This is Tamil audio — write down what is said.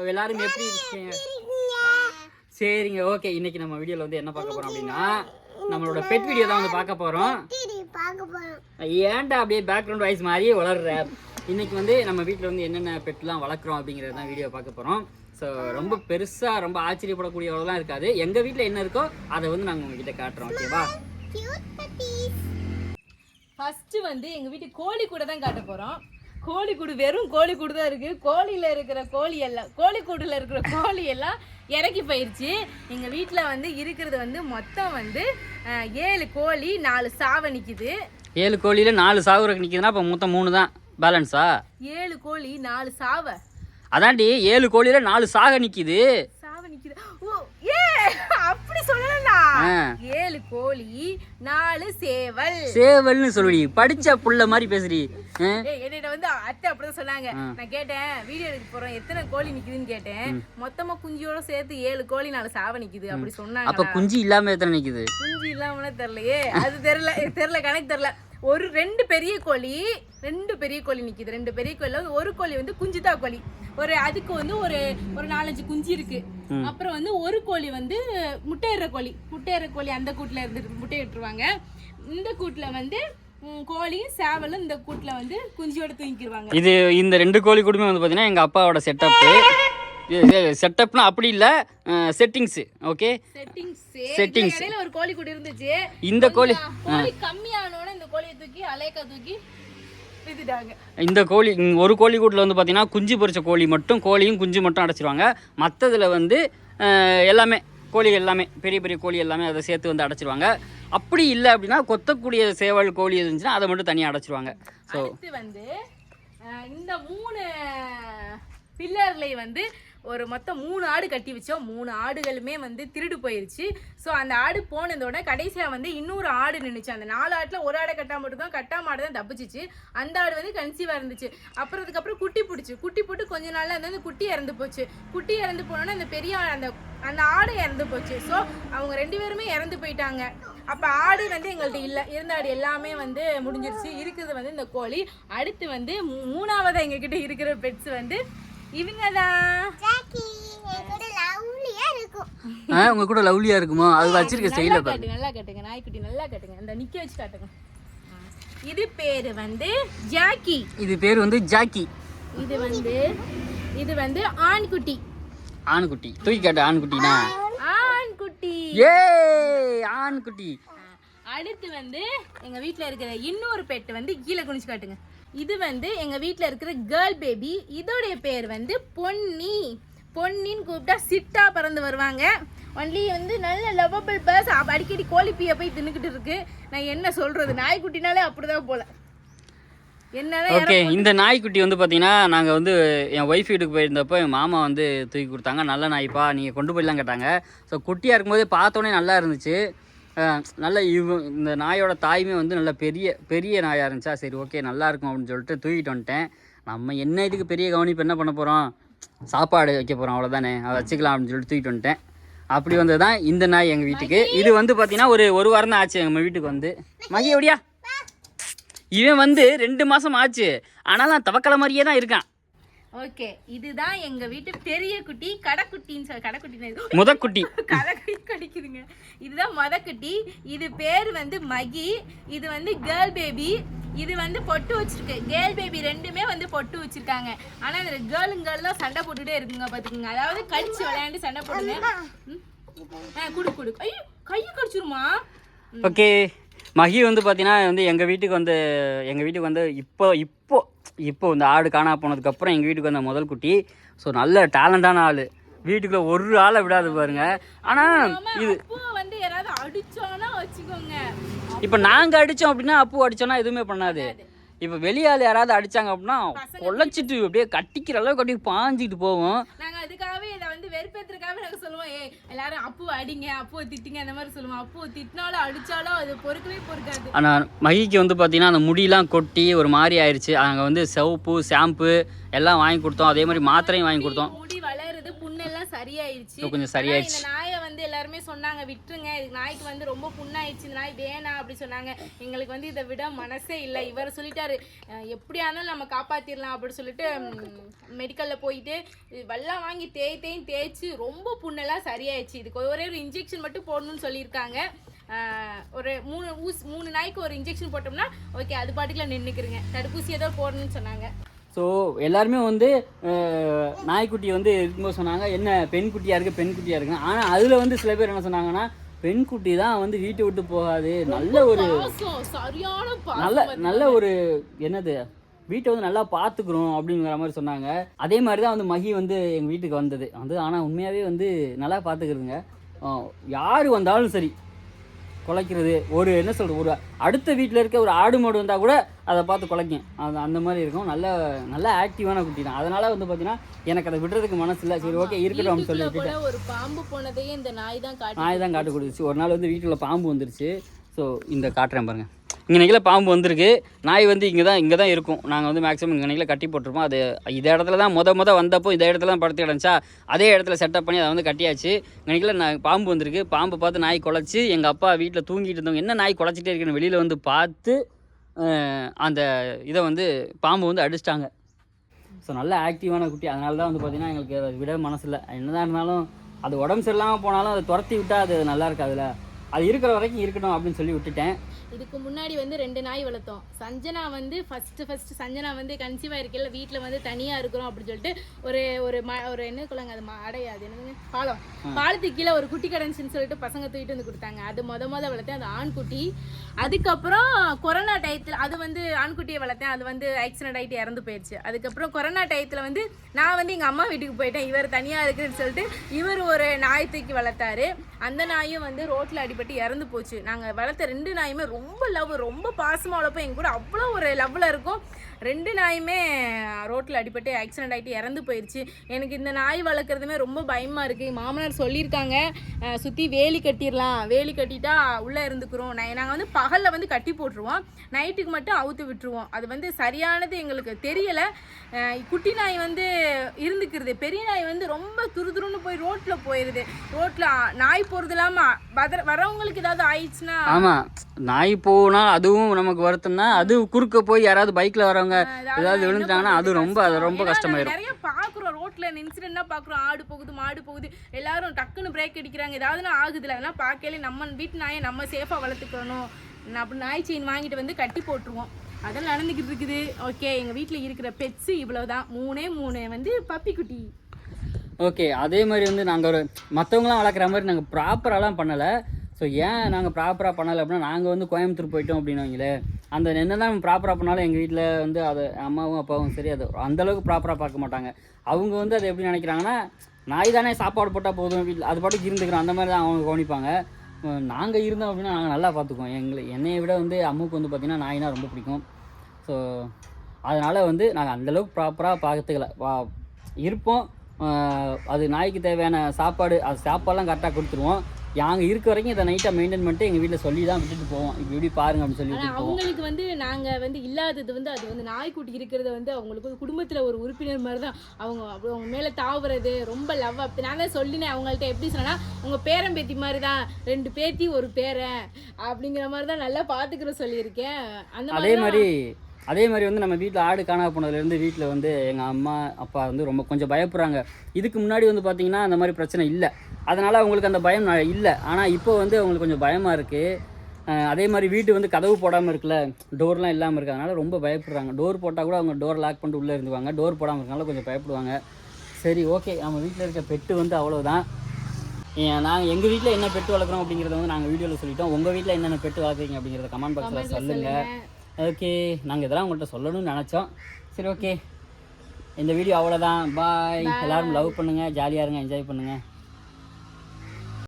ஸோ எல்லாரும் எப்படி இருக்கீங்க? சரிங்க ஓகே இன்னைக்கு நம்ம வீடியோவில் வந்து என்ன பார்க்க போகிறோம் அப்படின்னா நம்மளோட பெட் வீடியோ தான் வந்து பார்க்க போகிறோம் ஏன்டா அப்படியே பேக்ரவுண்ட் வாய்ஸ் மாதிரியே வளர்ற? இன்னைக்கு வந்து நம்ம வீட்டில் வந்து என்னென்ன பெட்லாம் வளர்க்குறோம் அப்படிங்கிறது தான் வீடியோ பார்க்க போகிறோம் ஸோ ரொம்ப பெருசாக ரொம்ப ஆச்சரியப்படக்கூடிய அளவுலாம் இருக்காது. எங்கள் வீட்டில் என்ன இருக்கோ அதை வந்து நாங்கள் உங்ககிட்ட காட்டுறோம் ஓகேவா ஃபர்ஸ்ட் வந்து எங்க வீட்டு கோழி கூட தான் காட்ட போறோம். கோழி கூடு வெறும் கோழி கூடு தான் இருக்கு. கோழியில இருக்கிற கோழி எல்லாம் கோழி கூடுல இருக்கிற கோழி எல்லாம் இறக்கி போயிருச்சு. எங்க வீட்ல வந்து இருக்கிறது வந்து மொத்தம் வந்து ஏழு கோழி நாலு சாவை நிக்குது. ஏழு கோழியில் நாலு சாகுறக்கு நிற்கிதுன்னா அப்போ மொத்தம் மூணு தான். பேலன்ஸா ஏழு கோழி நாலு சாவை. அதாண்டி ஏழு கோழியில் நாலு சாக நிற்கிது சாவை நிக்குது. ஓ ஏ அப்படி சொல்லலண்ணா ஆ. ஏழு கோழி நாலு சேவல். சேவல்னு சொல்லுடி. படிச்ச புள்ள மாதிரி பேசுறி என்னிட்ட வந்து அத்தை அப்படிதான் சொன்னாங்க. நான் கேட்டேன் வீடியோ எடுக்க போறோம். எத்தனை கோழி நிக்குதுன்னு கேட்டேன். மொத்தமா குஞ்சியோட சேர்த்து ஏழு கோழி நாலு சாவை நிக்குது. அப்படி சொன்னாங்க அப்ப குஞ்சு இல்லாம எத்தனை நிக்குது? குஞ்சு இல்லாமலே தெரியலையே. அது தெரியல தெரியல கணக்கு தெரியல. ஒரு ரெண்டு பெரிய கோழி ரெண்டு பெரிய கோழி நிக்குது. ரெண்டு பெரிய கோழில வந்து ஒரு கோழி வந்து குஞ்சுதா கோழி. ஒரு அதுக்கு வந்து ஒரு ஒரு நாலஞ்சு குஞ்சு இருக்கு. அப்புறம் வந்து ஒரு கோழி வந்து முட்டையிடுற கோழி. முட்டையிடுற கோழி அந்த கூட்டுல இருந்து முட்டை விட்டுருவாங்க. இந்த கூட்டுல வந்து கோழியும் சேவலும் இந்த கூட்டுல வந்து குஞ்சியோட தூங்கிக்கிருவாங்க. இது இந்த ரெண்டு கோழி கூடமே வந்து பாத்தீங்கன்னா எங்க அப்பாவோட செட்டப்பு செட்டப்னா அப்படி இல்ல. Settings okay settings. இடையில ஒரு கோழி கூட இருந்துச்சு. இந்த கோழி கோழி கம்மியானோட இந்த கோழியை தூக்கி அலேக்கா தூக்கி இந்த கோழி ஒரு கோழி கூட்டில் வந்து பார்த்தீங்கன்னா குஞ்சு பொரிச்ச கோழி மட்டும் கோழியும் குஞ்சு மட்டும் அடைச்சிருவாங்க. மற்றதில் வந்து எல்லாமே கோழி எல்லாமே பெரிய பெரிய கோழி எல்லாமே அதை சேர்த்து வந்து அடைச்சிருவாங்க. அப்படி இல்லை அப்படின்னா கொத்தக்கூடிய சேவல் கோழி இருந்துச்சுன்னா அதை மட்டும் தனியாக அடைச்சிருவாங்க. ஸோ வந்து இந்த மூணு பில்லர்ல வந்து ஒரு மொத்தம் மூணு ஆடு கட்டி வச்சோம். மூணு ஆடுகளுமே வந்து திருடு போயிருச்சு. ஸோ அந்த ஆடு போனதோட கடைசியாக வந்து இன்னொரு ஆடு நின்றுச்சு அந்த நாலு ஆட்டில் ஒரு ஆடை கட்டாமல் மட்டும் தான் கட்டா மாடு தான் தப்பிச்சிச்சு. அந்த ஆடு வந்து கன்சீவாக இருந்துச்சு. அப்புறம் அதுக்கப்புறம் குட்டி பிடிச்சி. குட்டி போட்டு கொஞ்ச நாள்ல அந்த வந்து குட்டி இறந்து போச்சு. குட்டி இறந்து போனோன்னா அந்த பெரிய அந்த அந்த ஆடு இறந்து போச்சு. ஸோ அவங்க ரெண்டு பேருமே இறந்து போயிட்டாங்க. அப்போ ஆடு வந்து எங்கள்கிட்ட இல்லை. இருந்த ஆடு எல்லாமே வந்து முடிஞ்சிருச்சு. இருக்கிறது வந்து இந்த கோழி. அடுத்து வந்து மூ- எங்ககிட்ட இருக்கிற பெட்ஸ் வந்து இவங்க தான் ஆ உங்கள் கூட லவ்லியாக இருக்குமோ? அது வச்சிருக்க நல்லா ஸ்டைலில் பாரு. காட்டுங்க நல்லா காட்டுங்க நாய்க்குட்டி நல்லா காட்டுங்க. இந்த நிக்க வச்சு காட்டுங்க. இது பேரு வந்து ஜாக்கி. இது பேர் வந்து ஜாக்கி. இது வந்து இது வந்து ஆண்குட்டி. ஆண்குட்டி. தூக்கி காட்டு ஆண்குட்டினா. ஆண்குட்டி. ஏ ஆண்குட்டி. அடுத்து வந்து எங்க வீட்ல இருக்கிற இன்னொரு பெட் வந்து கீழே குனிச்சு காட்டுங்க. இது வந்து எங்க வீட்ல இருக்கிற கேர்ள் பேபி இதோடைய பேர் வந்து பொன்னி. பொன்னின்னு கூப்பிட்டா சிட்டா பறந்து வருவாங்க. ஒன்லி வந்து நல்ல லவபிள் பேர்ஸ் அடிக்கடி கோழி பீய தின்னுக்கிட்டு இருக்கு. நான் என்ன சொல்றது? நாய்க்குட்டினாலே அப்படிதான் போல. ஓகே இந்த நாய்க்குட்டி வந்து பார்த்தீங்கன்னா நாங்கள் வந்து என் ஒய்ஃப் வீட்டுக்கு போயிருந்தப்போ என் மாமா வந்து தூக்கி கொடுத்தாங்க. நல்ல நாய்ப்பா நீங்கள் கொண்டு போயிடலாம் கேட்டாங்க. ஸோ குட்டியாக இருக்கும்போதே பார்த்தோன்னே நல்லா இருந்துச்சு. நல்ல இவ இந்த நாயோட தாயுமே வந்து நல்ல பெரிய பெரிய நாயாக இருந்துச்சா? சரி ஓகே நல்லா இருக்கும் அப்படின்னு சொல்லிட்டு தூக்கிட்டு வந்துட்டேன். நம்ம என்ன இதுக்கு பெரிய கவனிப்பு என்ன பண்ண போகிறோம் சாப்பாடு வைக்க போகிறோம் அவ்வளோதானே அதை வச்சுக்கலாம் அப்படின்னு சொல்லிட்டு தூக்கிட்டு வந்துட்டேன். அப்படி வந்தது தான் இந்த நாய் எங்கள் வீட்டுக்கு. இது வந்து பார்த்தீங்கன்னா ஒரு ஒரு வாரம் தான் ஆச்சு எங்கள் வீட்டுக்கு வந்து. மகி எப்படியா? இவன் வந்து ரெண்டு மாசம் ஆச்சு. ஆனாலும் தவக்கலை மாதிரியே தான் இருக்கான். ஓகே இதுதான் எங்க வீட்டு பெரிய குட்டி கடைக்குட்டின்னு சொல்லி கடைக்குட்டி முதக்குட்டி. கலக்கி கடிக்குதுங்க. இதுதான் மதக்குட்டி. இது பேர் வந்து மகி. இது வந்து கேர்ள் பேபி. இது வந்து பொட்டு வச்சிருக்கு. கேர்ள் பேபி ரெண்டுமே வந்து பொட்டு வச்சிருக்காங்க. ஆனா இந்த கேர்ளுங்க கேர்ள் தான் சண்டை போட்டுட்டே இருக்குங்க பாத்துக்கோங்க. அதாவது கடிச்சு விளையாண்டு சண்டை போடுங்க ம்? ஆ, குடு குடு. ஐயோ கையை கடிச்சிருமா? ஓகே. மகி வந்து பார்த்தீங்கன்னா வந்து எங்கள் வீட்டுக்கு வந்து எங்கள் வீட்டுக்கு வந்து இப்போ இப்போ இப்போ இந்த ஆடு காணா போனதுக்கப்புறம் எங்கள் வீட்டுக்கு வந்த முதல் குட்டி. ஸோ நல்ல டேலண்டான ஆள். வீட்டுக்குள்ள ஒரு ஆளை விடாது பாருங்க. ஆனால் இது வந்து யாராவது அடிச்சோன்னா வச்சுக்கோங்க. இப்போ நாங்கள் அடித்தோம் அப்படின்னா அப்பு அடிச்சோன்னா எதுவுமே பண்ணாது. இப்போ வெளியாள் யாராவது அடிச்சாங்க அப்படின்னா கொலைச்சிட்டு அப்படியே கட்டிக்கிற அளவுக்கு அப்படியே பாஞ்சிட்டு போவோம் இதை நாங்கள் நாங்க சொல்லுவோம் ஏ எல்லாரும் அப்பு அடிங்க அப்போ திட்டுங்க அந்த மாதிரி சொல்லுவோம். அப்போ திட்டினாலும் அடிச்சாலும் அது பொறுக்கவே பொறுக்காது. ஆனால் மகிக்கு வந்து பார்த்தீங்கன்னா அந்த முடியெல்லாம் கொட்டி ஒரு மாதிரி ஆயிடுச்சு நாங்கள் வந்து சிவப்பு ஷாம்பு எல்லாம் வாங்கி கொடுத்தோம். அதே மாதிரி மாத்திரையும் வாங்கி கொடுத்தோம். சரியாயிருச்சு. கொஞ்சம் சரியாயிடுச்சு இந்த நாயை வந்து எல்லாருமே சொன்னாங்க விட்டுருங்க. இது நாய்க்கு வந்து ரொம்ப புண்ணாயிடுச்சு இந்த நாய் வேணாம் அப்படி சொன்னாங்க. எங்களுக்கு வந்து இதை விட மனசே இல்லை. இவர் சொல்லிட்டாரு எப்படியா இருந்தாலும் நம்ம காப்பாத்திரலாம் அப்படின்னு சொல்லிட்டு மெடிக்கல்ல போயிட்டு வெள்ளம் வாங்கி தேய் தேய் தேய்ச்சி ரொம்ப புண்ணெல்லாம் சரியாயிடுச்சு இதுக்கு ஒரே ஒரு இன்ஜெக்ஷன் மட்டும் போடணும்னு சொல்லியிருக்காங்க. ஒரு மூணு ஊசி மூணு நாய்க்கு ஒரு இன்ஜெக்ஷன் போட்டோம்னா ஓகே அது பாட்டுக்குள்ள நின்றுக்குறீங்க தடுப்பூசி ஏதோ போடணும்னு சொன்னாங்க. ஸோ எல்லாருமே வந்து அஹ், நாய்க்குட்டி வந்து இருக்கும்போது சொன்னாங்க என்ன பெண் குட்டியாக இருக்குது பெண் குட்டியாக இருக்குன்னு. ஆனால் அதில் வந்து சில பேர் என்ன சொன்னாங்கன்னா பெண் குட்டி தான் வந்து வீட்டை விட்டு போகாது. நல்ல ஒரு நல்ல நல்ல ஒரு என்னது வீட்டை வந்து நல்லா பார்த்துக்குறோம் அப்படிங்கிற மாதிரி சொன்னாங்க. அதே மாதிரி தான் வந்து மகி வந்து எங்கள் வீட்டுக்கு வந்தது. வந்து ஆனால் உண்மையாகவே வந்து நல்லா பார்த்துக்கிறதுங்க யார் வந்தாலும் சரி குலைக்கிறது. ஒரு என்ன சொல்கிறது ஒரு அடுத்த வீட்டில் இருக்க ஒரு ஆடு மாடு வந்தால் கூட அதை பார்த்து குலைக்கும். அது அந்த மாதிரி இருக்கும். நல்ல நல்ல ஆக்டிவான குட்டி தான். அதனால் வந்து பார்த்தீங்கன்னா எனக்கு அதை விடுறதுக்கு மனசு இல்லை. சரி ஓகே இருக்கட்டும் சொல்லி கூட ஒரு பாம்பு போனதையே இந்த நாய் தான் நாய் தான் காட்டு கொடுத்துச்சு. ஒரு நாள் வந்து வீட்டில் பாம்பு வந்துருச்சு. ஸோ இந்த காட்டுறேன் பாருங்க. இங்கே நிகழ பாம்பு வந்திருக்கு. நாய் வந்து இங்கே தான் இங்கே தான் இருக்கும். நாங்கள் வந்து மேக்ஸிமம் இங்கே நிகழ கட்டி போட்டிருப்போம். அது இந்த இடத்துல தான் முத முத வந்தப்போ இந்த இடத்துல தான் படுத்து கிடந்துச்சா அதே இடத்துல செட்டப் பண்ணி அதை வந்து கட்டியாச்சு. இங்கே நான் பாம்பு வந்திருக்கு. பாம்பு பார்த்து நாய் குலைச்சி எங்கள் அப்பா வீட்டில் தூங்கிட்டு இருந்தவங்க என்ன நாய் குலைச்சிட்டே இருக்குன்னு வெளியில் வந்து பார்த்து அந்த இதை வந்து பாம்பு வந்து அடிச்சிட்டாங்க. ஸோ நல்ல ஆக்டிவான குட்டி. அதனால தான் வந்து பார்த்திங்கன்னா எங்களுக்கு அதை விட மனசில் என்னதான் இருந்தாலும் அது உடம்பு சரியில்லாமல் போனாலும் அதை துரத்தி விட்டால் அது நல்லா இருக்காதுல்ல. அது இருக்கிற வரைக்கும் இருக்கட்டும் அப்படின்னு சொல்லி விட்டுட்டேன். இதுக்கு முன்னாடி வந்து ரெண்டு நாய் வளர்த்தோம். சஞ்சனா வந்து ஃபர்ஸ்ட் ஃபர்ஸ்ட் சஞ்சனா வந்து கன்சீவா இருக்கல வீட்ல வந்து தனியா இருக்கிறோம் அப்படின்னு சொல்லிட்டு ஒரு ஒரு ம ஒரு என்ன சொல்லுங்க அது ம- அடைய அது என்னதுங்க? பாலம். பாலத்துக்கு கீழே ஒரு குட்டி கிடந்துச்சுன்னு சொல்லிட்டு பசங்க தூக்கிட்டு வந்து கொடுத்தாங்க. அது முத முத வளர்த்தேன். அது ஆண்குட்டி அதுக்கப்புறம் கொரோனா டயத்தில் அது வந்து ஆண்குட்டியை வளர்த்தேன். அது வந்து ஆக்சிடென்ட் ஆகிட்டு இறந்து போயிடுச்சு அதுக்கப்புறம் கொரோனா டயத்தில் வந்து நான் வந்து எங்கள் அம்மா வீட்டுக்கு போயிட்டேன். இவர் தனியாக இருக்குன்னு சொல்லிட்டு இவர் ஒரு நாய் தூக்கி வளர்த்தாரு. அந்த நாயும் வந்து ரோட்டில் அடிபட்டு இறந்து போச்சு. நாங்கள் வளர்த்த ரெண்டு நாயுமே ரொம்ப லவ் ரொம்ப பாசமாக வளர்ப்போம் எங்கள் கூட அவ்வளோ ஒரு லவ்வில் இருக்கும். ரெண்டு நாயுமே ரோட்டில் அடிபட்டு ஆக்சிடென்ட் ஆகிட்டு இறந்து போயிடுச்சு எனக்கு இந்த நாய் வளர்க்குறதுமே ரொம்ப பயமாக இருக்குது மாமனார் சொல்லியிருக்காங்க சுற்றி வேலி கட்டிடலாம். வேலி கட்டிட்டா உள்ளே இருந்துக்கிறோம். நாங்கள் வந்து பகலில் வந்து கட்டி போட்டுருவோம். நைட்டுக்கு மட்டும் அவுத்து விட்டுருவோம். அது வந்து சரியானது எங்களுக்கு தெரியலை. குட்டி நாய் வந்து இருந்துக்கிறது. பெரிய நாய் வந்து ரொம்ப துருதுருன்னு போய் ரோட்டில் போயிடுது ரோட்டில் நாய் போகிறது இல்லாமல் பதற வரவங்களுக்கு ஏதாவது ஆயிடுச்சுன்னா ஆமாம் நாய் போனால் அதுவும் நமக்கு வருத்தம்னா அது குறுக்க போய் யாராவது பைக்கில் வரவங்க ஏதாவது விழுந்துட்டாங்கன்னா அது ரொம்ப அது ரொம்ப கஷ்டமாயிரும் நிறைய பாக்குறோம் ரோட்ல இன்சிடென்ட்னா பாக்குறோம் ஆடு போகுது மாடு போகுது. எல்லாரும் டக்குன்னு பிரேக் அடிக்கிறாங்க. ஏதாவதுனா ஆகுதுல. அதெல்லாம் பார்க்கல நம்ம வீட்டு நாயை நம்ம சேஃபா வளர்த்துக்கணும். நான் அப்படி நாய் செயின் வாங்கிட்டு வந்து கட்டி போட்டுருவோம். அதெல்லாம் நடந்துக்கிட்டு இருக்குது. ஓகே எங்க வீட்ல இருக்கிற பெட்ஸ் இவ்வளவுதான். மூணே மூணு வந்து பப்பி குட்டி. ஓகே அதே மாதிரி வந்து நாங்கள் ஒரு மற்றவங்களாம் வளர்க்குற மாதிரி நாங்கள் ப்ராப்பராலாம் பண்ணலை. ஸோ ஏன் நாங்கள் ப்ராப்பராக பண்ணலை அப்படின்னா நாங்கள் வந்து கோயம்புத்தூர் போயிட்டோம் அப்படின்னு வைங்களேன் அந்த என்ன தான் ப்ராப்பராக பண்ணாலும் எங்கள் வீட்டில் வந்து அதை அம்மாவும் அப்பாவும் சரி அது அந்தளவுக்கு ப்ராப்பராக பார்க்க மாட்டாங்க. அவங்க வந்து அதை எப்படி நினைக்கிறாங்கன்னா நாய் தானே சாப்பாடு போட்டால் போதும் வீட்டில் அது பாட்டுக்கு இருந்துக்கிறோம் அந்த மாதிரி தான் அவங்க கவனிப்பாங்க. நாங்கள் இருந்தோம் அப்படின்னா நாங்கள் நல்லா பார்த்துக்குவோம். எங்களை என்னையை விட வந்து அம்முக்கு வந்து பார்த்திங்கன்னா நாய்னா ரொம்ப பிடிக்கும். ஸோ அதனால் வந்து நாங்கள் அந்தளவுக்கு ப்ராப்பராக பார்த்துக்கல. வா இருப்போம். அது நாய்க்கு தேவையான சாப்பாடு அது சாப்பாடுலாம் கரெக்டாக கொடுத்துருவோம். நாங்கள் இருக்க வரைக்கும் இதை நைட்டாக மெயின்டைன் பண்ணிட்டு எங்கள் வீட்டில் சொல்லி தான் விட்டுட்டு போவோம். இப்படி இப்படி பாருங்க அப்படின்னு சொல்லி அவங்களுக்கு வந்து நாங்க வந்து இல்லாதது வந்து அது வந்து நாய்க்குட்டி இருக்கிறது வந்து அவங்களுக்கு குடும்பத்துல ஒரு உறுப்பினர் மாதிரி தான் அவங்க அவங்க மேல தாவுறது ரொம்ப லவ் அப்படி நான் தான் சொல்லினேன் அவங்கள்ட்ட எப்படி சொன்னா உங்க பேரன் பேத்தி மாதிரி தான் ரெண்டு பேத்தி ஒரு பேரன் அப்படிங்கிற மாதிரி தான் நல்லா பாத்துக்கிற சொல்லியிருக்கேன். அந்த அதே மாதிரி அதே மாதிரி வந்து நம்ம வீட்டில் ஆடு காணா போனதுலேருந்து வீட்டில் வந்து எங்கள் அம்மா அப்பா வந்து ரொம்ப கொஞ்சம் பயப்படுறாங்க இதுக்கு முன்னாடி வந்து பார்த்திங்கன்னா அந்த மாதிரி பிரச்சனை இல்லை. அதனால் அவங்களுக்கு அந்த பயம் இல்லை. ஆனால் இப்போ வந்து அவங்களுக்கு கொஞ்சம் பயமாக இருக்குது அதே மாதிரி வீட்டு வந்து கதவு போடாமல் இருக்குல்ல டோர்லாம் இல்லாமல் இருக்கு அதனால ரொம்ப பயப்படுறாங்க. டோர் போட்டால் கூட அவங்க டோர் லாக் பண்ணிட்டு உள்ளே இருந்துவாங்க டோர் போடாமல் இருக்கனால கொஞ்சம் பயப்படுவாங்க. சரி ஓகே நம்ம வீட்டில் இருக்க பெட்டு வந்து அவ்வளோதான் நாங்கள் எங்கள் வீட்டில் என்ன பெட்டு வளர்க்குறோம் அப்படிங்கிறத வந்து நாங்கள் வீடியோவில் சொல்லிட்டோம். உங்கள் வீட்டில் என்னென்ன பெட்டு வளர்க்குறீங்க அப்படிங்கிறத கமெண்ட் பாக்ஸில் சொல்லுங்கள் ஓகே நாங்கள் இதெல்லாம் உங்கள்கிட்ட சொல்லணும்னு நினச்சோம். சரி ஓகே. இந்த வீடியோ அவ்வளோதான் பாய் எல்லாரும் லவ் பண்ணுங்கள் ஜாலியாக இருங்க என்ஜாய் பண்ணுங்கள்